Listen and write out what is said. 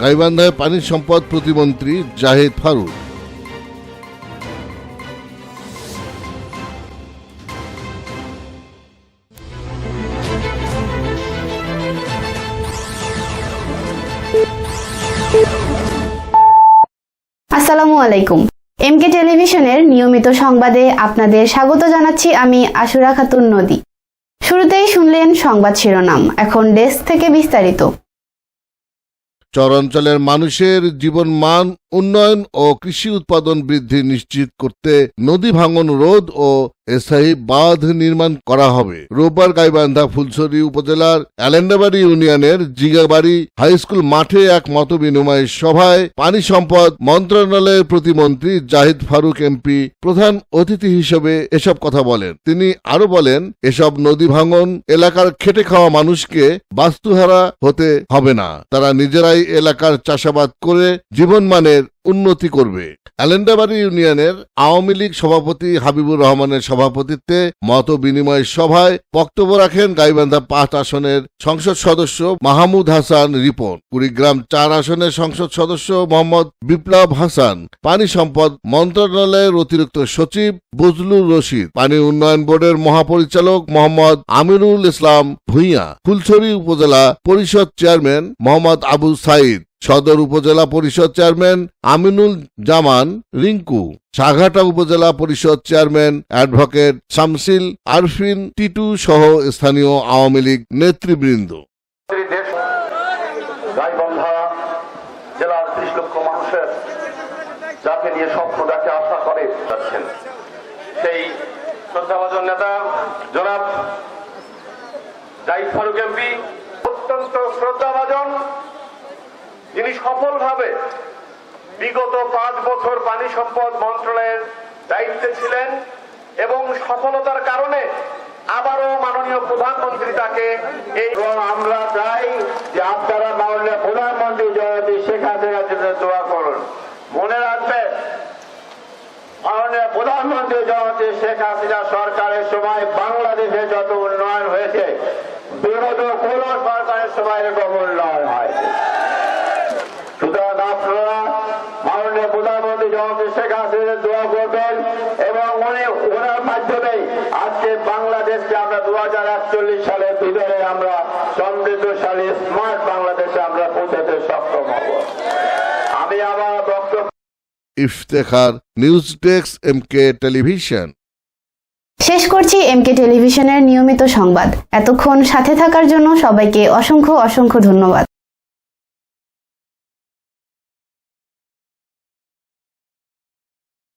গাইবান্ধায় পানি সম্পদ প্রতিমন্ত্রী জাহিদ ফারুক। আসসালামু আলাইকুম। এমকে টেলিভিশনের নিয়মিত সংবাদে আপনাদের স্বাগত জানাচ্ছি আমি আশুরা খাতুন নদী। শুরুতেই শুনলেন সংবাদ শিরোনাম, এখন ডেস্ক থেকে বিস্তারিত। চরাঞ্চলের মানুষের জীবন মান উন্নয়ন ও কৃষি উৎপাদন বৃদ্ধি নিশ্চিত করতে নদী ভাঙন রোধ ও স্থায়ী বাঁধ নির্মাণ করা হবে। রোববার গাইবান্ধা ফুলছড়ি উপজেলার অ্যালেন্ডাবাড়ি ইউনিয়নের জিগাবাড়ি হাই স্কুল মাঠে এক মত বিনিময় সভায় পানি সম্পদ মন্ত্রণালয়ের প্রতিমন্ত্রী জাহিদ ফারুক এমপি প্রধান অতিথি হিসেবে এসব কথা বলেন। তিনি আরও বলেন, এসব নদী ভাঙন এলাকার খেটে খাওয়া মানুষকে বাস্তুহারা হতে হবে না। তারা নিজেরাই এলাকার চাষাবাদ করে জীবনমানের উন্নতি করবে। অ্যালেন্ডাবাড়ি ইউনিয়নের আওয়ামী লীগ সভাপতি হাবিবুর রহমানের সভাপতিত্বে মত বিনিময় সভায় বক্তব্য রাখেন গাইবান্ধা পাঁচ আসনের সংসদ সদস্য মাহমুদ হাসান রিপন। কুড়িগ্রাম চার আসনের সংসদ সদস্য মোহাম্মদ বিপ্লব হাসান। পানি সম্পদ মন্ত্রণালয়ের অতিরিক্ত সচিব বজলুর রশিদ। পানি উন্নয়ন বোর্ডের মহাপরিচালক মোহাম্মদ আমিরুল ইসলাম ভূঁইয়া। ফুলছড়ি উপজেলা পরিষদ চেয়ারম্যান মোহাম্মদ আবু সাইদ। সদর উপজেলা পরিষদ চেয়ারম্যান আমিনুল জামান রিঙ্কু, সাঘাটা উপজেলা পরিষদ চেয়ারম্যান অ্যাডভোকেট শামসিল আরফিন টিটু সহ স্থানীয় আওয়ামী লীগ নেতৃবৃন্দ। যাকে নিয়ে স্বপ্ন আশা করে যাচ্ছেন। সেই শ্রদ্ধাভাজন নেতা জনাব ফারুক এমপি, অত্যন্ত শ্রদ্ধাভাজন যিনি সফলভাবে বিগত পাঁচ বছর পানি সম্পদ মন্ত্রণালয়ের দায়িত্বে ছিলেন এবং সফলতার কারণে আবারও মাননীয় প্রধানমন্ত্রী তাকে এই আমরা চাই যে আপনারা মাননীয় প্রধানমন্ত্রী জয়তী শেখ হাসিনার জন্য দোয়া করুন। মনে রাখবেন, মাননীয় প্রধানমন্ত্রী জয়তী শেখ হাসিনা সরকারের সময় বাংলাদেশে যত উন্নয়ন হয়েছে, বিগত কোন সরকারের সময় এরকম উন্নয়ন হয়নি। বাংলাদেশকে আমরা দু হাজার একচল্লিশ সালের ভিতরে আমরা সমৃদ্ধশালী স্মার্ট বাংলাদেশে আমরা পৌঁছাতে সক্ষম হব। আমি আমার বক্তব্য Iftekhar news desk M K television. শেষ করছি এমকে টেলিভিশনের নিয়মিত সংবাদ। এতক্ষণ সাথে থাকার জন্য সবাইকে অসংখ্য অসংখ্য ধন্যবাদ।